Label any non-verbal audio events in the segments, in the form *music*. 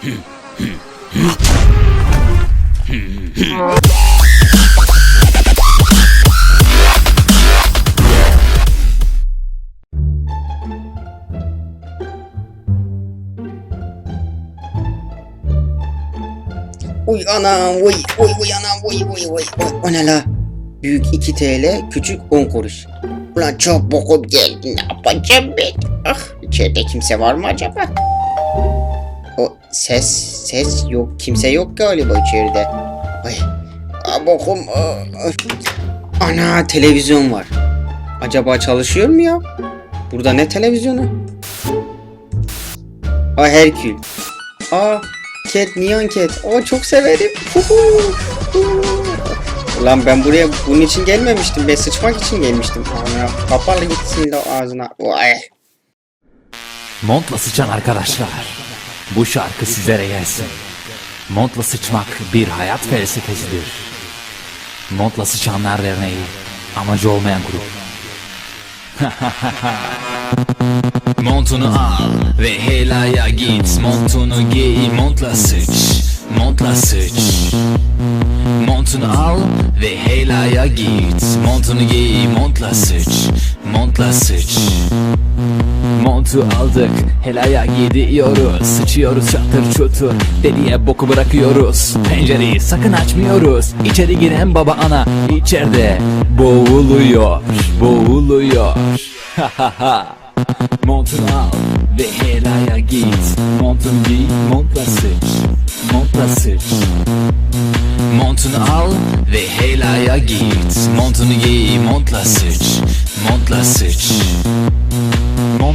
Uy anam uy uy uy anam uy uy uy uy. O ne la? Büyük 2 TL, küçük 10 kuruş. Ulan çok bokum geldi ne yapacağım ben? Ah içeride kimse var mı acaba? O ses ses yok kimse yok galiba içeride. Ay ah. Ana televizyon var. Acaba çalışıyor mu ya? Burada ne televizyonu? Aa Herkül. Aa Cat, Neon Cat. O çok severim. Ulan ben buraya bunun için gelmemiştim. Ben sıçmak için gelmiştim. Ana kapalı gitsin de ağzına. Vay. Montla sıçan arkadaşlar. Bu şarkı sizlere gelsin. Montla sıçmak bir hayat felsefesidir. Montla sıçanlar derneği. Amacı olmayan grup. *laughs* Montunu al ve helaya git Montunu giy montla sıç Montla sıç Montunu al ve helaya git Montunu giy montla sıç Montla sıç Montu aldık, helaya gidiyoruz. Sıçıyoruz çatır çutur, deliye boku bırakıyoruz. Pencereyi sakın açmıyoruz. İçeri giren baba ana içeride Boğuluyor, boğuluyor. Ha ha Montunu al ve helaya git. Montunu giy, montla sıç Montla sıç Montunu al ve helaya git. Montunu giy, montla sıç Montla sıç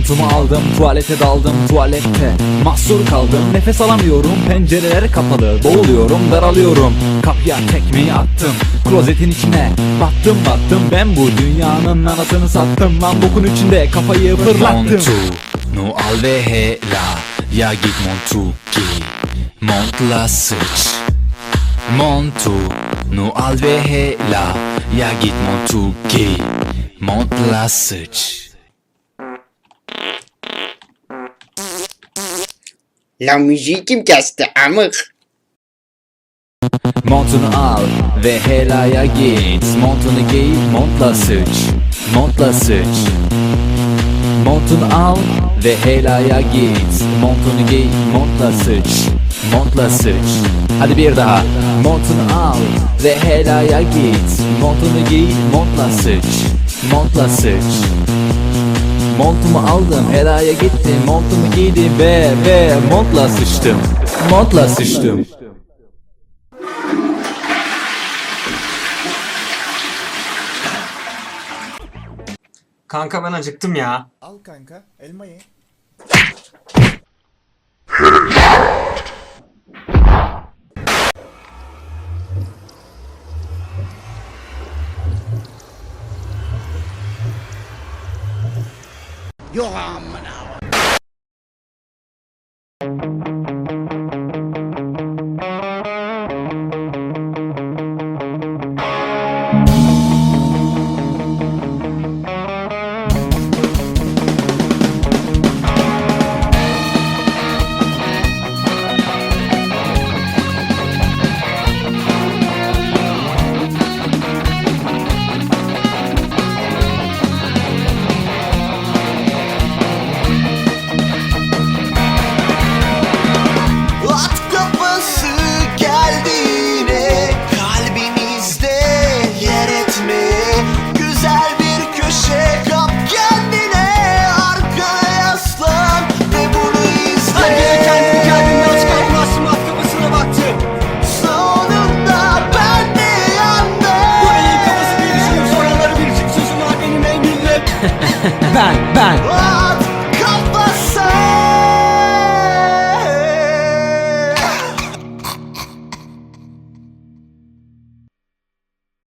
Montumu aldım tuvalete daldım tuvalette Mahsur kaldım. Nefes alamıyorum Pencereler kapalı. Boğuluyorum daralıyorum. Kapıya tekmeyi attım Klozetin içine battım battım. Ben bu dünyanın anasını sattım. Lan bokun içinde kafayı fırlattım. Montunu al ve hela Ya git montu giy Montla sıç. Montunu al ve hela Ya git montu giy Montla sıç La müziği kim kesti amık? Montunu al ve helaya git Montunu giy, montla sıç Montla sıç Montunu al ve helaya git Montunu giy, montla sıç Montla sıç Hadi bir daha. Montunu al ve helaya git Montunu giy, montla sıç Montla sıç Montumu aldım, helaya gittim. Montumu giydim ve ve montla sıçtım. Montla sıçtım. Kanka ben acıktım ya. Al kanka elma Your arm, and yandım Bu